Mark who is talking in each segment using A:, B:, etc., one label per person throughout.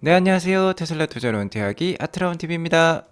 A: 네, 안녕하세요. 테슬라 투자로 은퇴하기 아트라운 TV입니다.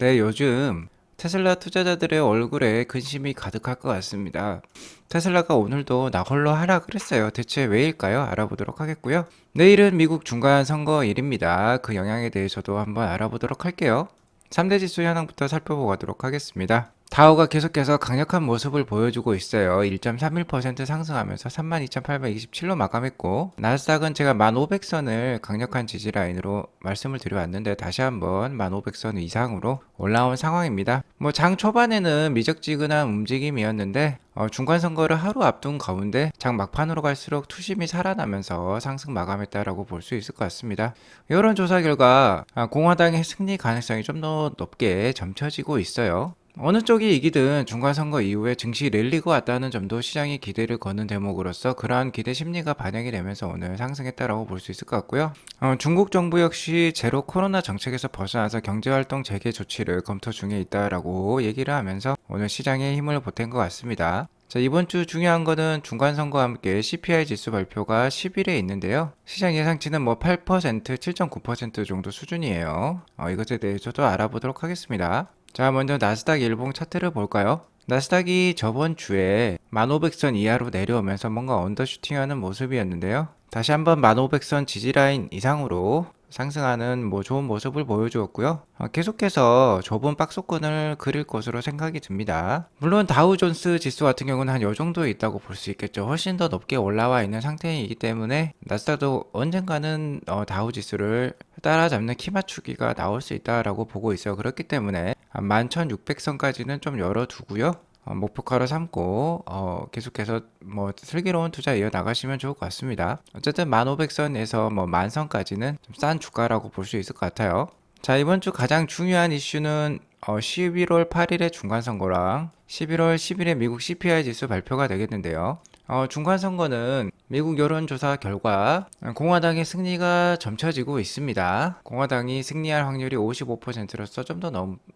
A: 네, 요즘 테슬라 투자자들의 얼굴에 근심이 가득할 것 같습니다. 테슬라가 오늘도 나 홀로 하락을 했어요. 대체 왜일까요? 알아보도록 하겠고요. 내일은 미국 중간 선거일입니다. 그 영향에 대해서도 한번 알아보도록 할게요. 3대 지수 현황부터 살펴보도록 하겠습니다. 다우가 계속해서 강력한 모습을 보여주고 있어요. 1.31% 상승하면서 32,827로 마감했고 나스닥은 제가 1,500선을 강력한 지지 라인으로 말씀을 드려왔는데 다시 한번 1,500선 이상으로 올라온 상황입니다. 뭐 장 초반에는 미적지근한 움직임이었는데 어, 중간 선거를 하루 앞둔 가운데 장 막판으로 갈수록 투심이 살아나면서 상승 마감했다라고 볼 수 있을 것 같습니다. 여론조사 결과 아, 공화당의 승리 가능성이 좀 더 높게 점쳐지고 있어요. 어느 쪽이 이기든 중간선거 이후에 증시 랠리가 왔다는 점도 시장이 기대를 거는 대목으로서 그러한 기대 심리가 반영이 되면서 오늘 상승했다라고 볼 수 있을 것 같고요. 어, 중국 정부 역시 제로 코로나 정책에서 벗어나서 경제활동 재개 조치를 검토 중에 있다라고 얘기를 하면서 오늘 시장에 힘을 보탠 것 같습니다. 자, 이번 주 중요한 거는 중간 선거와 함께 CPI 지수 발표가 10일에 있는데요. 시장 예상치는 뭐 8%, 7.9% 정도 수준이에요. 어, 이것에 대해서도 알아보도록 하겠습니다. 자, 먼저 나스닥 일봉 차트를 볼까요? 나스닥이 저번 주에 1500선 이하로 내려오면서 뭔가 언더슈팅하는 모습이었는데요. 다시 한번 1500선 지지라인 이상으로 상승하는 뭐 좋은 모습을 보여주었고요. 어, 계속해서 좁은 박스권을 그릴 것으로 생각이 듭니다. 물론 다우존스 지수 같은 경우는 한 요 정도에 있다고 볼 수 있겠죠. 훨씬 더 높게 올라와 있는 상태이기 때문에 나스닥도 언젠가는 어, 다우 지수를 따라잡는 키 맞추기가 나올 수 있다라고 보고 있어요. 그렇기 때문에 11,600선까지는 좀 열어두고요. 어, 목표가로 삼고 어, 계속해서 뭐 슬기로운 투자 이어 나가시면 좋을 것 같습니다. 어쨌든 1500선에서 뭐 만선까지는 좀 싼 주가라고 볼 수 있을 것 같아요. 자 이번 주 가장 중요한 이슈는 어, 11월 8일의 중간선거랑 11월 10일에 미국 CPI 지수 발표가 되겠는데요. 어, 중간 선거는 미국 여론조사 결과 공화당의 승리가 점쳐지고 있습니다. 공화당이 승리할 확률이 55%로서 좀 더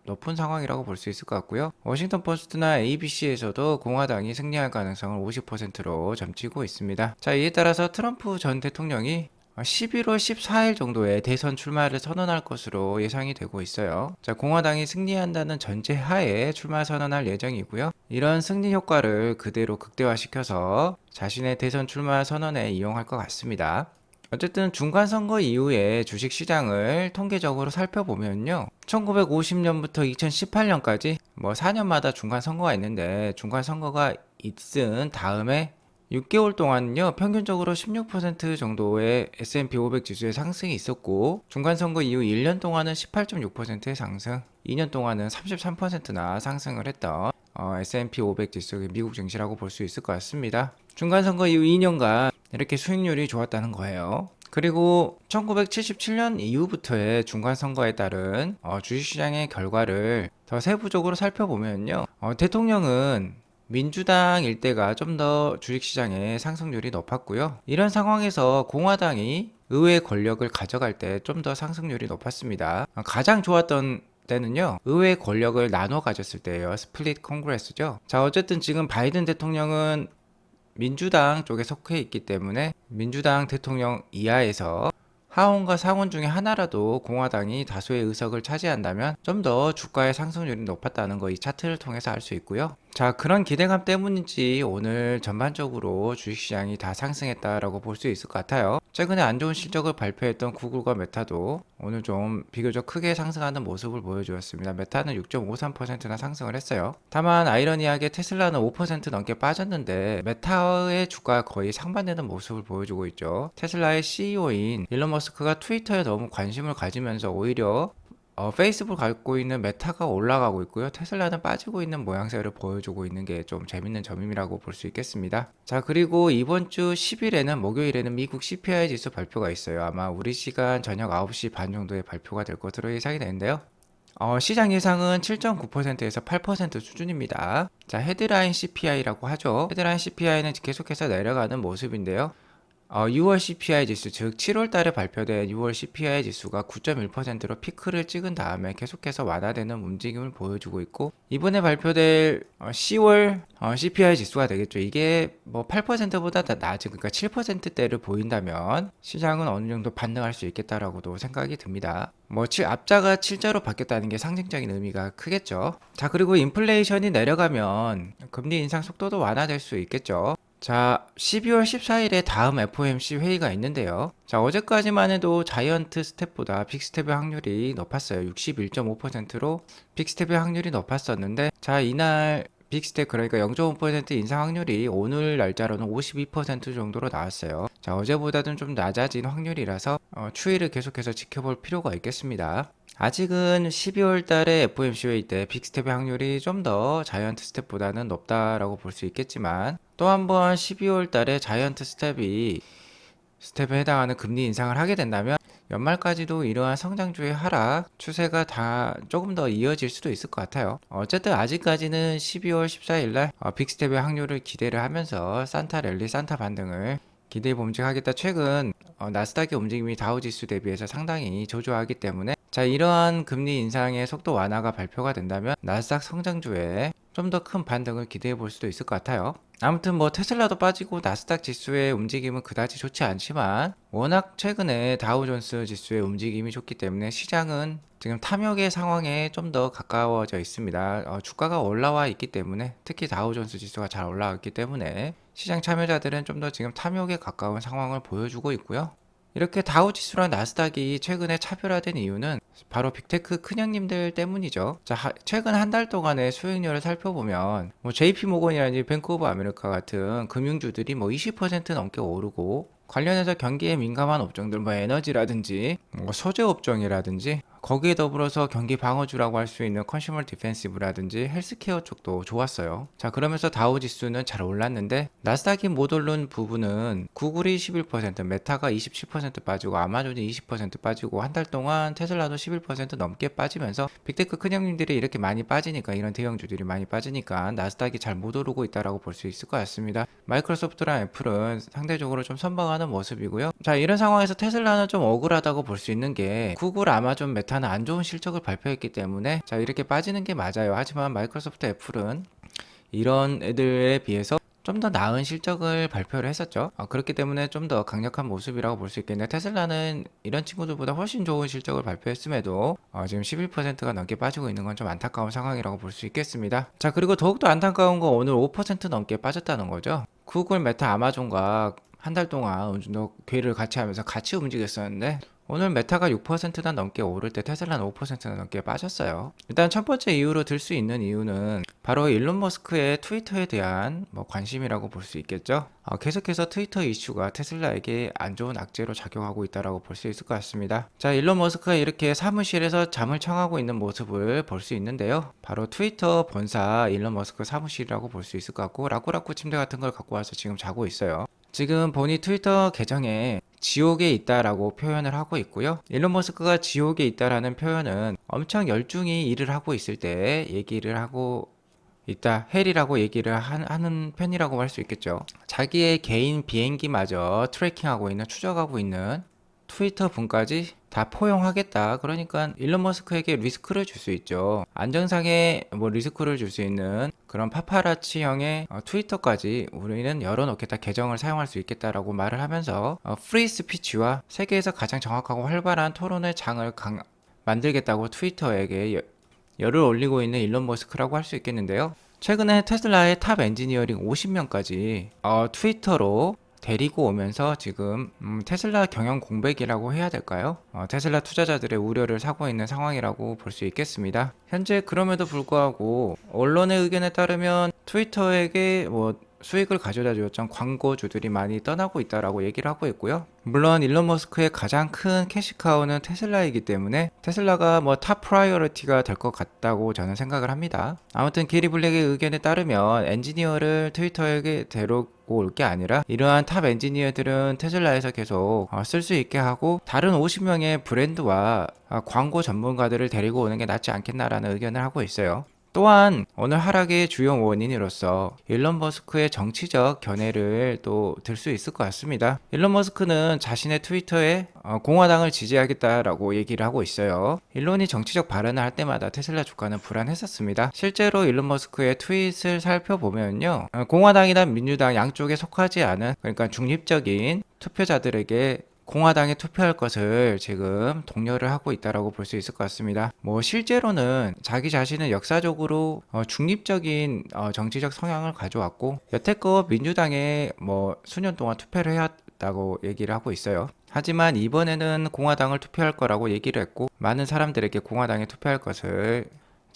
A: 높은 상황이라고 볼 수 있을 것 같고요. 워싱턴 포스트나 ABC에서도 공화당이 승리할 가능성을 50%로 점치고 있습니다. 자, 이에 따라서 트럼프 전 대통령이 11월 14일 정도에 대선 출마를 선언할 것으로 예상이 되고 있어요. 자, 공화당이 승리한다는 전제 하에 출마 선언할 예정이고요. 이런 승리 효과를 그대로 극대화시켜서 자신의 대선 출마 선언에 이용할 것 같습니다. 어쨌든 중간 선거 이후에 주식 시장을 통계적으로 살펴보면요. 1950년부터 2018년까지 뭐 4년마다 중간 선거가 있는데 중간 선거가 있은 다음에 6개월 동안요 평균적으로 16% 정도의 S&P 500 지수의 상승이 있었고 중간 선거 이후 1년 동안은 18.6%의 상승 2년 동안은 33%나 상승을 했던 어, S&P 500 지수 미국 증시라고 볼 수 있을 것 같습니다. 중간 선거 이후 2년간 이렇게 수익률이 좋았다는 거예요. 그리고 1977년 이후부터의 중간 선거에 따른 어, 주식시장의 결과를 더 세부적으로 살펴보면요 어, 대통령은 민주당 일대가 좀 더 주식시장의 상승률이 높았고요. 이런 상황에서 공화당이 의회 권력을 가져갈 때 좀 더 상승률이 높았습니다. 가장 좋았던 때는요 의회 권력을 나눠 가졌을 때예요 스플릿 콩그레스죠 자 어쨌든 지금 바이든 대통령은 민주당 쪽에 속해 있기 때문에 민주당 대통령 이하에서 하원과 상원 중에 하나라도 공화당이 다수의 의석을 차지한다면 좀 더 주가의 상승률이 높았다는 거 이 차트를 통해서 알 수 있고요. 자, 그런 기대감 때문인지 오늘 전반적으로 주식시장이 다 상승했다라고 볼 수 있을 것 같아요. 최근에 안 좋은 실적을 발표했던 구글과 메타도 오늘 좀 비교적 크게 상승하는 모습을 보여주었습니다. 메타는 6.53%나 상승을 했어요. 다만 아이러니하게 테슬라는 5% 넘게 빠졌는데 메타의 주가가 거의 상반되는 모습을 보여주고 있죠. 테슬라의 CEO인 일론 머스크가 트위터에 너무 관심을 가지면서 오히려 어, 페이스북을 갖고 있는 메타가 올라가고 있고요. 테슬라는 빠지고 있는 모양새를 보여주고 있는 게 좀 재밌는 점이라고 볼 수 있겠습니다. 자, 그리고 이번 주 10일에는 목요일에는 미국 CPI 지수 발표가 있어요. 아마 우리 시간 저녁 9시 반 정도에 발표가 될 것으로 예상이 되는데요. 어, 시장 예상은 7.9%에서 8% 수준입니다. 자, 헤드라인 CPI라고 하죠. 헤드라인 CPI는 계속해서 내려가는 모습인데요. 어, 6월 CPI 지수, 즉 7월 달에 발표된 6월 CPI 지수가 9.1%로 피크를 찍은 다음에 계속해서 완화되는 움직임을 보여주고 있고 이번에 발표될 어, 10월 어, CPI 지수가 되겠죠. 이게 뭐 8%보다 더 낮은 그러니까 7%대를 보인다면 시장은 어느 정도 반등할 수 있겠다라고도 생각이 듭니다. 뭐 칠- 앞자가 7자로 바뀌었다는 게 상징적인 의미가 크겠죠. 자, 그리고 인플레이션이 내려가면 금리 인상 속도도 완화될 수 있겠죠. 자, 12월 14일에 다음 FOMC 회의가 있는데요. 자, 어제까지만 해도 자이언트 스텝보다 빅스텝의 확률이 높았어요. 61.5%로 빅스텝의 확률이 높았었는데, 자, 이날 빅스텝 그러니까 0.5% 인상 확률이 오늘 날짜로는 52% 정도로 나왔어요. 자, 어제보다는 좀 낮아진 확률이라서 어, 추이를 계속해서 지켜볼 필요가 있겠습니다. 아직은 12월 달에 FOMC 회의 때 빅스텝의 확률이 좀 더 자이언트 스텝보다는 높다라고 볼 수 있겠지만 또 한 번 12월 달에 자이언트 스텝이 스텝에 해당하는 금리 인상을 하게 된다면 연말까지도 이러한 성장주의 하락 추세가 다 조금 더 이어질 수도 있을 것 같아요. 어쨌든 아직까지는 12월 14일 날 어, 빅스텝의 확률을 기대를 하면서 산타 랠리, 산타 반등을 기대해 봄직하겠다. 최근 어, 나스닥의 움직임이 다우지수 대비해서 상당히 조조하기 때문에 자 이러한 금리 인상의 속도 완화가 발표가 된다면 나스닥 성장주에 좀 더 큰 반등을 기대해 볼 수도 있을 것 같아요. 아무튼 뭐 테슬라도 빠지고 나스닥 지수의 움직임은 그다지 좋지 않지만 워낙 최근에 다우존스 지수의 움직임이 좋기 때문에 시장은 지금 탐욕의 상황에 좀 더 가까워져 있습니다. 어, 주가가 올라와 있기 때문에 특히 다우존스 지수가 잘 올라왔기 때문에 시장 참여자들은 좀 더 지금 탐욕에 가까운 상황을 보여주고 있고요. 이렇게 다우 지수랑 나스닥이 최근에 차별화된 이유는 바로 빅테크 큰형님들 때문이죠. 자, 하- 최근 한 달 동안의 수익률을 살펴보면 뭐 JP 모건이라든지 뱅크 오브 아메리카 같은 금융주들이 뭐 20% 넘게 오르고 관련해서 경기에 민감한 업종들 뭐 에너지라든지 뭐 소재 업종이라든지 거기에 더불어서 경기 방어주라고 할 수 있는 컨슈머 디펜시브라든지 헬스케어 쪽도 좋았어요. 자 그러면서 다우 지수는 잘 올랐는데 나스닥이 못 오른 부분은 구글이 11%, 메타가 27% 빠지고 아마존이 20% 빠지고 한 달 동안 테슬라도 11% 넘게 빠지면서 빅테크 큰형님들이 이렇게 많이 빠지니까 이런 대형주들이 많이 빠지니까 나스닥이 잘 못 오르고 있다라고 볼 수 있을 것 같습니다. 마이크로소프트랑 애플은 상대적으로 좀 선방하는 모습이고요. 자 이런 상황에서 테슬라는 좀 억울하다고 볼 수 있는 게 구글, 아마존, 메타는 안 좋은 실적을 발표했기 때문에 자 이렇게 빠지는 게 맞아요. 하지만 마이크로소프트, 애플은 이런 애들에 비해서 좀 더 나은 실적을 발표를 했었죠. 어, 그렇기 때문에 좀 더 강력한 모습이라고 볼 수 있겠는데 테슬라는 이런 친구들보다 훨씬 좋은 실적을 발표했음에도 어, 지금 11%가 넘게 빠지고 있는 건 좀 안타까운 상황이라고 볼 수 있겠습니다. 자 그리고 더욱더 안타까운 건 오늘 5% 넘게 빠졌다는 거죠. 구글, 메타, 아마존과 한 달 동안 어느 정도 괴를 같이 하면서 같이 움직였었는데 오늘 메타가 6%나 넘게 오를 때 테슬라는 5%나 넘게 빠졌어요. 일단 첫 번째 이유로 들 수 있는 이유는 바로 일론 머스크의 트위터에 대한 뭐 관심이라고 볼 수 있겠죠. 어, 계속해서 트위터 이슈가 테슬라에게 안 좋은 악재로 작용하고 있다라고 볼 수 있을 것 같습니다. 자, 일론 머스크가 이렇게 사무실에서 잠을 청하고 있는 모습을 볼 수 있는데요. 바로 트위터 본사 일론 머스크 사무실이라고 볼 수 있을 것 같고 라꾸라꾸 침대 같은 걸 갖고 와서 지금 자고 있어요. 지금 본이 트위터 계정에 지옥에 있다라고 표현을 하고 있고요. 일론 머스크가 지옥에 있다라는 표현은 엄청 열중히 일을 하고 있을 때 얘기를 하고 있다. 헬이라고 얘기를 하, 는 편이라고 할 수 있겠죠. 자기의 개인 비행기마저 트래킹하고 있는 추적하고 있는 트위터 분까지 다 포용하겠다. 그러니까 일론 머스크에게 리스크를 줄 수 있죠. 안정상에 뭐 리스크를 줄 수 있는 그런 파파라치형의 어, 트위터까지 우리는 열어놓겠다. 계정을 사용할 수 있겠다라고 말을 하면서 어, 프리 스피치와 세계에서 가장 정확하고 활발한 토론의 장을 강, 만들겠다고 트위터에게 여- 열을 올리고 있는 일론 머스크라고 할 수 있겠는데요. 최근에 테슬라의 탑 엔지니어링 50명까지 어, 트위터로 데리고 오면서 지금 음, 테슬라 경영 공백이라고 해야 될까요? 어, 테슬라 투자자들의 우려를 사고 있는 상황이라고 볼 수 있겠습니다. 현재 그럼에도 불구하고 언론의 의견에 따르면 트위터에게 뭐 수익을 가져다 주었던 광고주들이 많이 떠나고 있다라고 얘기를 하고 있고요. 물론 일론 머스크의 가장 큰 캐시카우는 테슬라이기 때문에 테슬라가 뭐 탑 프라이어리티가 될 것 같다고 저는 생각을 합니다. 아무튼 게리 블랙의 의견에 따르면 엔지니어를 트위터에게 데리고 올게 아니라 이러한 탑 엔지니어들은 테슬라에서 계속 어, 쓸수 있게 하고 다른 50명의 브랜드와 아, 광고 전문가들을 데리고 오는 게 낫지 않겠나라는 의견을 하고 있어요. 또한 오늘 하락의 주요 원인으로서 일론 머스크의 정치적 견해를 또 들 수 있을 것 같습니다. 일론 머스크는 자신의 트위터에 어, 공화당을 지지하겠다라고 얘기를 하고 있어요. 일론이 정치적 발언을 할 때마다 테슬라 주가는 불안했었습니다. 실제로 일론 머스크의 트윗을 살펴보면요. 어, 공화당이나 민주당 양쪽에 속하지 않은 그러니까 중립적인 투표자들에게 공화당에 투표할 것을 지금 독려를 하고 있다라고 볼 수 있을 것 같습니다. 뭐 실제로는 자기 자신은 역사적으로 어, 중립적인 어, 정치적 성향을 가져왔고 여태껏 민주당에 뭐 수년 동안 투표를 해왔다고 얘기를 하고 있어요. 하지만 이번에는 공화당을 투표할 거라고 얘기를 했고 많은 사람들에게 공화당에 투표할 것을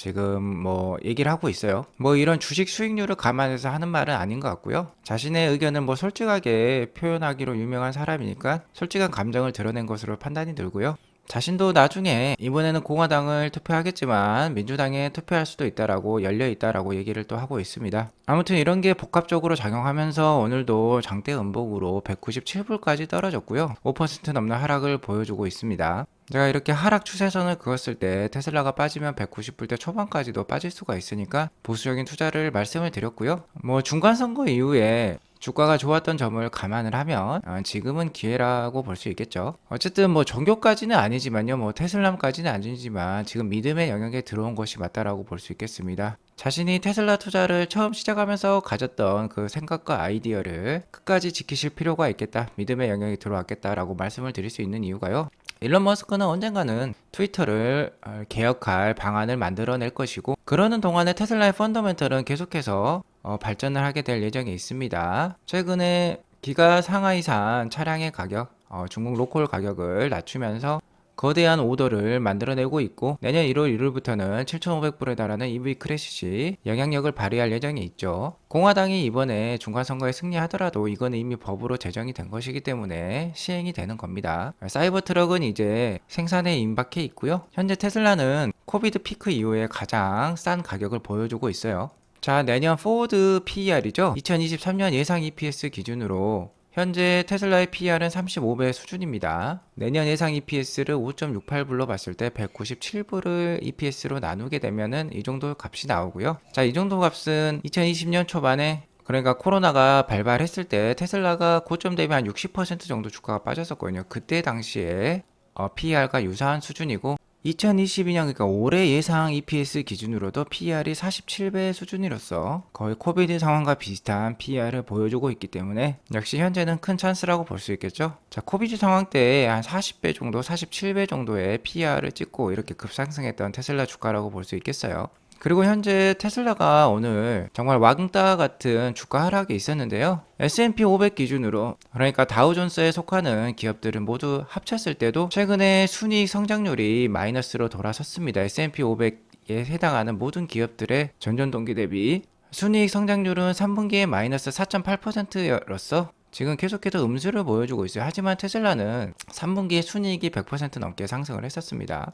A: 지금 뭐 얘기를 하고 있어요. 뭐 이런 주식 수익률을 감안해서 하는 말은 아닌 것 같고요. 자신의 의견을 뭐 솔직하게 표현하기로 유명한 사람이니까 솔직한 감정을 드러낸 것으로 판단이 들고요. 자신도 나중에 이번에는 공화당을 투표하겠지만 민주당에 투표할 수도 있다라고 열려 있다라고 얘기를 또 하고 있습니다. 아무튼 이런 게 복합적으로 작용하면서 오늘도 장대 음봉으로 197불까지 떨어졌고요. 5% 넘는 하락을 보여주고 있습니다. 제가 이렇게 하락 추세선을 그었을 때 테슬라가 빠지면 190불대 초반까지도 빠질 수가 있으니까 보수적인 투자를 말씀을 드렸고요. 뭐 중간 선거 이후에 주가가 좋았던 점을 감안을 하면 어, 지금은 기회라고 볼 수 있겠죠. 어쨌든 뭐 종교까지는 아니지만요. 뭐 테슬람까지는 아니지만 지금 믿음의 영역에 들어온 것이 맞다라고 볼 수 있겠습니다. 자신이 테슬라 투자를 처음 시작하면서 가졌던 그 생각과 아이디어를 끝까지 지키실 필요가 있겠다. 믿음의 영역에 들어왔겠다라고 말씀을 드릴 수 있는 이유가요. 일론 머스크는 언젠가는 트위터를 어, 개혁할 방안을 만들어낼 것이고 그러는 동안에 테슬라의 펀더멘털은 계속해서 어, 발전을 하게 될 예정에 있습니다. 최근에 기가 상하이산 차량의 가격, 어, 중국 로컬 가격을 낮추면서 거대한 오더를 만들어내고 있고 내년 1월 1일부터는 7,500불에 달하는 EV 크래시 영향력을 발휘할 예정에 있죠. 공화당이 이번에 중간선거에 승리하더라도 이거는 이미 법으로 제정이 된 것이기 때문에 시행이 되는 겁니다. 사이버 트럭은 이제 생산에 임박해 있고요. 현재 테슬라는 코비드 피크 이후에 가장 싼 가격을 보여주고 있어요. 자, 내년 포드 PER이죠. 2023년 예상 EPS 기준으로 현재 테슬라의 PER은 35배 수준입니다. 내년 예상 EPS를 5.68불로 봤을 때 197불을 EPS로 나누게 되면은 이 정도 값이 나오고요. 자, 이 정도 값은 2020년 초반에 그러니까 코로나가 발발했을 때 테슬라가 고점 대비 한 60% 정도 주가가 빠졌었거든요. 그때 당시에 어, PER과 유사한 수준이고 2022년 그러니까 올해 예상 EPS 기준으로도 PER이 47배 수준이로서 거의 코비드 상황과 비슷한 PER을 보여주고 있기 때문에 역시 현재는 큰 찬스라고 볼 수 있겠죠. 자, 코비드 상황 때 한 40배 정도, 47배 정도의 PER을 찍고 이렇게 급상승했던 테슬라 주가라고 볼 수 있겠어요. 그리고 현재 테슬라가 오늘 정말 왕따 같은 주가 하락이 있었는데요. S&P 500 기준으로 그러니까 다우존스에 속하는 기업들은 모두 합쳤을 때도 최근에 순이익 성장률이 마이너스로 돌아섰습니다. S&P 500에 해당하는 모든 기업들의 전년 동기 대비 순이익 성장률은 3분기에 마이너스 4.8%로서 지금 계속해서 음수를 보여주고 있어요. 하지만 테슬라는 3분기에 순이익이 100% 넘게 상승을 했었습니다.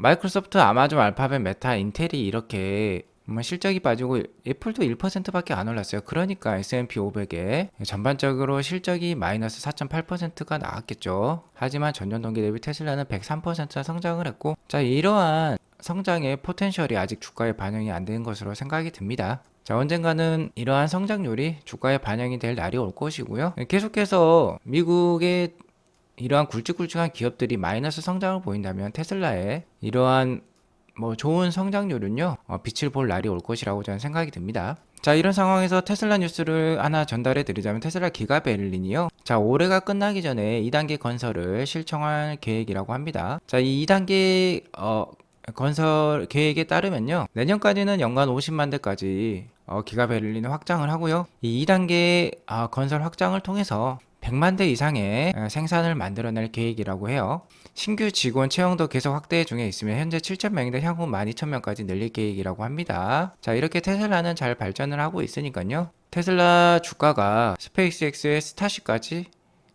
A: 마이크로소프트, 아마존, 알파벳, 메타, 인텔이 이렇게 실적이 빠지고 애플도 1%밖에 안 올랐어요. 그러니까 S&P 500에 전반적으로 실적이 마이너스 4.8%가 나왔겠죠. 하지만 전년 동기 대비 테슬라는 103% 성장을 했고 자 이러한 성장의 포텐셜이 아직 주가에 반영이 안 된 것으로 생각이 듭니다. 자, 언젠가는 이러한 성장률이 주가에 반영이 될 날이 올 것이고요. 계속해서 미국의 이러한 굵직굵직한 기업들이 마이너스 성장을 보인다면 테슬라의 이러한 뭐 좋은 성장률은요 어, 빛을 볼 날이 올 것이라고 저는 생각이 듭니다. 자 이런 상황에서 테슬라 뉴스를 하나 전달해 드리자면 테슬라 기가 베를린이요. 자 올해가 끝나기 전에 2단계 건설을 실청할 계획이라고 합니다. 자이 2단계 어, 건설 계획에 따르면요 내년까지는 연간 50만 대까지 어, 기가 베를린을 확장을 하고요. 이 2단계 아, 건설 확장을 통해서 100만 대 이상의 생산을 만들어낼 계획이라고 해요. 신규 직원 채용도 계속 확대 중에 있으며 현재 7,000명인데 향후 12,000명까지 늘릴 계획이라고 합니다. 자, 이렇게 테슬라는 잘 발전을 하고 있으니까요. 테슬라 주가가 스페이스X의 스타시까지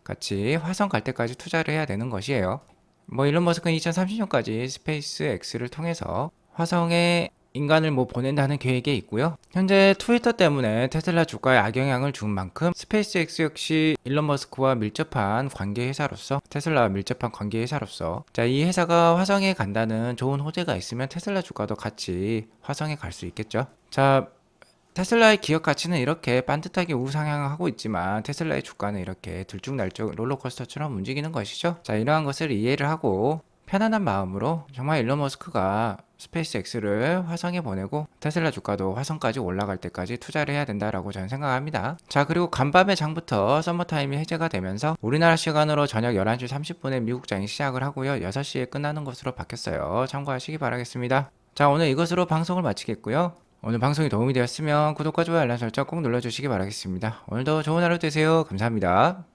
A: 같이 화성 갈 때까지 투자를 해야 되는 것이에요. 뭐 일론 머스크는 2030년까지 스페이스X를 통해서 화성에 인간을 뭐 보낸다는 계획에 있고요. 현재 트위터 때문에 테슬라 주가에 악영향을 준 만큼 스페이스X 역시 일론 머스크와 밀접한 관계 회사로서 테슬라와 밀접한 관계 회사로서 자, 이 회사가 화성에 간다는 좋은 호재가 있으면 테슬라 주가도 같이 화성에 갈 수 있겠죠. 자, 테슬라의 기업 가치는 이렇게 반듯하게 우상향하고 있지만 테슬라의 주가는 이렇게 들쭉날쭉 롤러코스터처럼 움직이는 것이죠. 자, 이러한 것을 이해를 하고 편안한 마음으로 정말 일론 머스크가 스페이스X를 화성에 보내고 테슬라 주가도 화성까지 올라갈 때까지 투자를 해야 된다라고 저는 생각합니다. 자, 그리고 간밤의 장부터 서머타임이 해제가 되면서 우리나라 시간으로 저녁 11시 30분에 미국장이 시작을 하고요. 6시에 끝나는 것으로 바뀌었어요. 참고하시기 바라겠습니다. 자, 오늘 이것으로 방송을 마치겠고요. 오늘 방송이 도움이 되었으면 구독과 좋아요 알람 설정 꼭 눌러주시기 바라겠습니다. 오늘도 좋은 하루 되세요. 감사합니다.